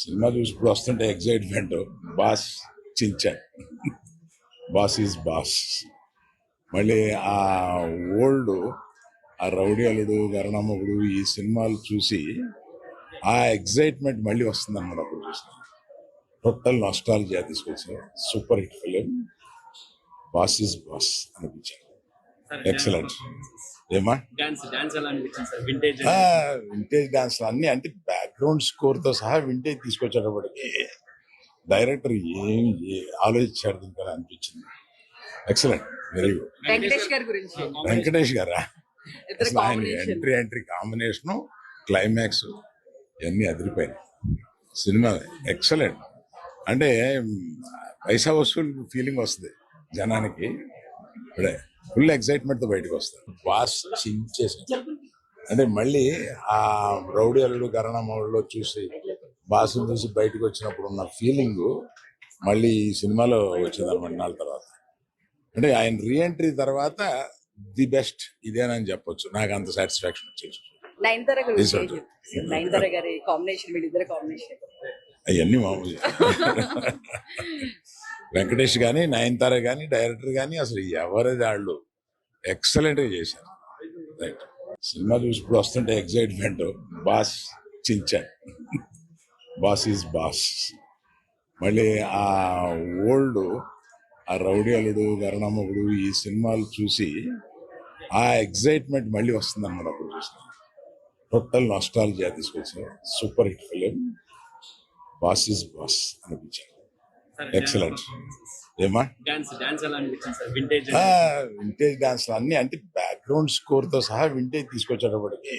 Cinema చూసి వస్తుంటే excitement boss చించాన్ బాస్ ఈజ్ బాస్. మళ్ళీ ఆ ఓల్డ్ ఆ రౌడీ అల్లుడు గరణమ్మగుడు ఈ సినిమాలు చూసి ఆ ఎగ్జైట్మెంట్ మళ్ళీ వస్తుంది అన్నమాట అప్పుడు చూసిన టోటల్ నష్టాలు తీసుకొచ్చారు. Super hit film. Boss is boss అనిపించారు. ఎక్సలెంట్ ఏమా వింటేజ్ వింటేజ్ డాన్స్ అన్ని అంటే బ్యాక్గ్రౌండ్ స్కోర్తో సహా వింటేజ్ తీసుకొచ్చేటప్పటికి డైరెక్టర్ ఏం ఆలోచించాడు దీనికని అనిపించింది? ఎక్సలెంట్ వెరీ గుడ్ వెంకటేష్ గారి గురించి. వెంకటేష్ గారా? ఇద్దరు అసలు ఆయన ఎంట్రీ ఎంట్రీ కాంబినేషన్ క్లైమాక్స్ ఇవన్నీ అదిరిపోయినాయి. సినిమా ఎక్సలెంట్ అంటే పైసా వసూలు ఫీలింగ్ వస్తుంది జనానికి. ఇప్పుడే. ఫుల్ ఎక్సైట్మెంట్తో బయటకు వస్తారు. బాస్ చించేసి అంటే మళ్ళీ ఆ రౌడీ అల్లుడు గరణమౌడిలో చూసి బాసుని చూసి బయటకు వచ్చినప్పుడు ఉన్న ఫీలింగ్ మళ్ళీ ఈ సినిమాలో వచ్చింది అనమాట నాలుగు తర్వాత. అంటే ఆయన రీఎంట్రీ తర్వాత ది బెస్ట్ ఇదేనని చెప్పొచ్చు. నాకు అంత సాటిస్ఫాక్షన్ వచ్చేసి నయనతార గురించి Yes, ఏం sir. చెప్తారు? నయనతార గారి కాంబినేషన్ వీళ్ళిద్దరు కాంబినేషన్. అవన్నీ మామూలు. వెంకటేష్ కానీ నయనతార కానీ డైరెక్టర్ కానీ అసలు ఎవరిది వాళ్ళు ఎక్సలెంట్గా చేశారు. రైట్. సినిమా చూసి ఇప్పుడు వస్తుంటే ఎగ్జైట్మెంట్ బాస్ చించాన్ బాస్ ఈజ్ బాస్. మళ్ళీ ఆ ఓల్డ్ ఆ రౌడీ అల్లుడు గరణమ్మగుడు ఈ సినిమాలు చూసి ఆ ఎగ్జైట్మెంట్ మళ్ళీ వస్తుంది అన్నమాట అప్పుడు చూసిన టోటల్ నష్టాలు తీసుకొచ్చారు. Super hit film. Boss is boss అనిపించారు. ఎక్సలెంట్ ఏమా వింటేజ్ వింటేజ్ డాన్స్ అన్ని అంటే బ్యాక్గ్రౌండ్ స్కోర్తో సహా వింటేజ్ తీసుకొచ్చేటప్పటికి